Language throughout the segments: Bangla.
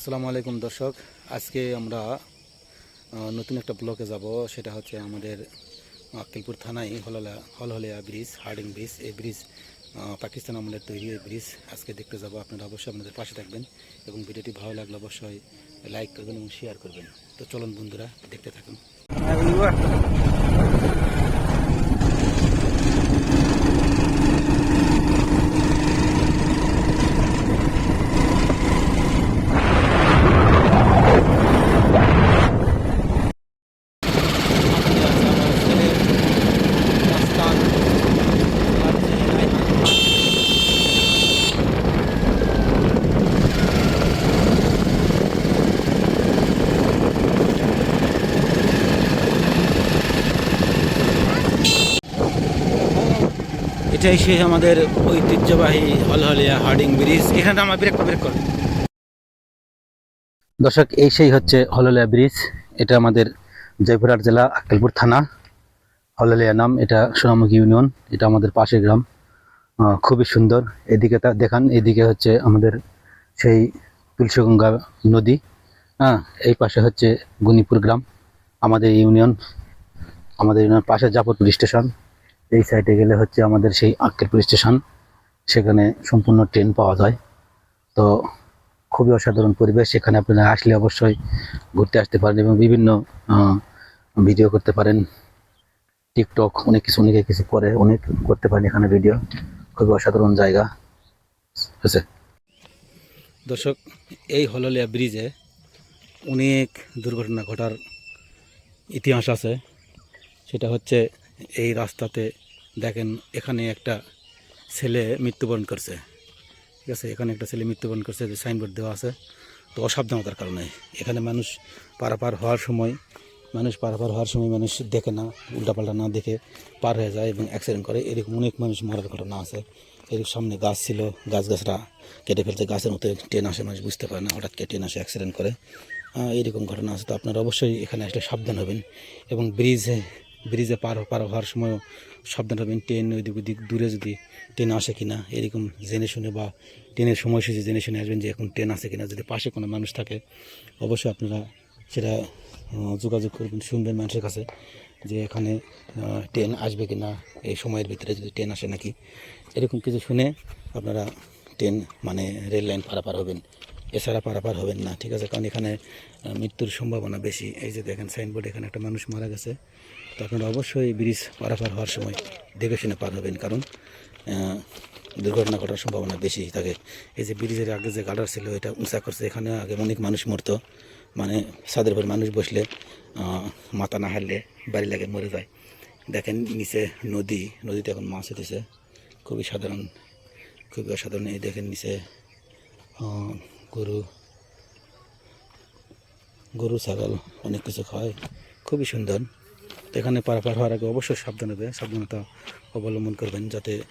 আসসালামু আলাইকুম দর্শক। আজকে আমরা নতুন একটা ব্লকে যাব। সেটা হচ্ছে আমাদের আক্কেলপুর থানায় Halhala Halhalia bridge, Harding bridge. এই ব্রিজ পাকিস্তান আমলের তৈরি এই ব্রিজ। আজকে দেখতে যাব। আপনারা অবশ্যই আপনাদের পাশে থাকবেন এবং ভিডিওটি ভালো লাগলে অবশ্যই লাইক করবেন এবং শেয়ার করবেন। তো চলুন বন্ধুরা, দেখতে থাকুন। এটাই সেই আমাদের ঐতিহ্যবাহী হলহলিয়া হার্ডিং ব্রিজ। এখানে আমার ব্রেক ব্রেক করবে। দর্শক, এই সেই হচ্ছে হলহলিয়া ব্রিজ। এটা আমাদের জয়পুরহাট জেলা, আক্কেলপুর থানা। হলহলিয়া নাম, এটা সোনামুখী ইউনিয়ন, এটা আমাদের পাশের গ্রাম। খুবই সুন্দর। এদিকে তা দেখান, এদিকে হচ্ছে আমাদের সেই তুলসীগঙ্গা নদী। হ্যাঁ এই পাশে হচ্ছে গুনিপুর গ্রাম, আমাদের ইউনিয়ন আমাদের ইউনিয়ন পাশে জাফরপুর স্টেশন। এই সাইডে গেলে হচ্ছে আমাদের সেই আক্কেলপুর স্টেশন। সেখানে সম্পূর্ণ ট্রেন পাওয়া যায়। তো খুবই অসাধারণ পরিবেশ। সেখানে আপনারা আসলে অবশ্যই ঘুরতে আসতে পারেন এবং বিভিন্ন ভিডিও করতে পারেন। টিকটক অনেক কিছু, অনেকে কিছু করে, অনেক করতে পারেন এখানে ভিডিও খুবই অসাধারণ জায়গা। বুঝছে দর্শক, এই হললিয়া ব্রিজে অনেক দুর্ঘটনা ঘটার ইতিহাস আছে। সেটা হচ্ছে এই রাস্তাতে দেখেন এখানে একটা ছেলে মৃত্যুবরণ করছে। ঠিক আছে এখানে একটা ছেলে মৃত্যুবরণ করছে যে সাইনবোর্ড দেওয়া আছে। তো অসাবধানতার কারণে এখানে মানুষ পারাপার হওয়ার সময় মানুষ পারাপার হওয়ার সময় মানুষ দেখে না উল্টাপাল্টা না দেখে পার হয়ে যায় এবং অ্যাক্সিডেন্ট করে। এরকম অনেক মানুষ মরার ঘটনা আছে। এরকম সামনে গাছ ছিল গাছ গাছরা কেটে ফেলতে গাছের মতো ট্রেন আসে মানুষ বুঝতে পারে না হঠাৎ ট্রেন আসে অ্যাক্সিডেন্ট করে। আহ, এইরকম ঘটনা আছে। তো আপনারা অবশ্যই এখানে আসলে সাবধান হবেন এবং ব্রিজে ব্রিজে পার পার হওয়ার সময়ও সাবধান হবেন ট্রেন ওইদিক ওদিক দূরে যদি ট্রেন আসে কিনা, এরকম জেনে শুনে বা ট্রেনের সময়সূচি জেনে শুনে আসবেন যে এখন ট্রেন আসে কিনা। যদি পাশে কোনো মানুষ থাকে, অবশ্যই আপনারা সেটা যোগাযোগ করবেন, শুনবেন মানুষের কাছে যে এখানে ট্রেন আসবে কি না এই সময়ের ভিতরে যদি ট্রেন আসে নাকি। এরকম কিছু শুনে আপনারা ট্রেন মানে রেল লাইন পারাপার হবেন। এছাড়া পারাপার হবেন না, ঠিক আছে? কারণ এখানে মৃত্যুর সম্ভাবনা বেশি। এই যে দেখেন, সাইনবোর্ড এখানে একটা মানুষ মারা গেছে। তো আপনারা অবশ্যই ব্রিজ পারাপার হওয়ার সময় দেখে শুনে পার হবেন, কারণ দুর্ঘটনা ঘটার সম্ভাবনা বেশি থাকে এই যে ব্রিজের আগে যে গার্ডার ছিল, এটা উঁচা করছে। এখানে আগে অনেক মানুষ মরতো। মানে ছাদের উপর মানুষ বসলে মাথা না হারলে বাড়ি লাগে, মরে যায়। দেখেন, নিচে নদী, নদীতে এখন মাছ উঠেছে। খুবই সাধারণ, খুবই অসাধারণ। এই দেখেন, নিচে গরু গরু, ছাগল অনেক কিছু খায়। খুবই সুন্দর। এখানে পারাপার হওয়ার আগে অবশ্যই সাবধান হবে সাবধানতা অবলম্বন করবেন যাতে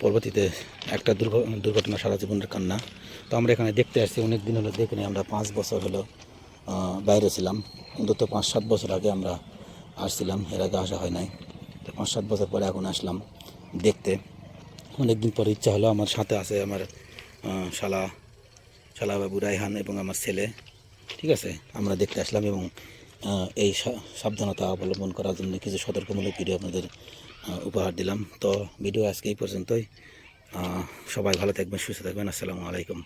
পরবর্তীতে একটা দুর্ঘ- দুর্ঘটনা সারা জীবনের কান্না। তো আমরা এখানে দেখতে আসছি, অনেক দিন হলো দেখিনি আমরা, পাঁচ বছর হলো বাইরে ছিলাম। অন্তত পাঁচ সাত বছর আগে আমরা আসছিলাম, এর আগে আসা হয় নাই। তো পাঁচ সাত বছর পরে এখন আসলাম দেখতে। অনেকদিন পরে ইচ্ছা হলো আমার সাথে আছে, আমার শালা বাবু রায়হান এবং আমার ছেলে, ঠিক আছে? আমরা দেখতে আসলাম এবং এই সাবধানতা অবলম্বন করার জন্য কিছু সতর্কমূলক ভিডিও আপনাদের উপহার দিলাম। তো ভিডিও আজকে এই পর্যন্তই। সবাই ভালো থাকবেন, সুস্থ থাকবেন। আসসালামু আলাইকুম।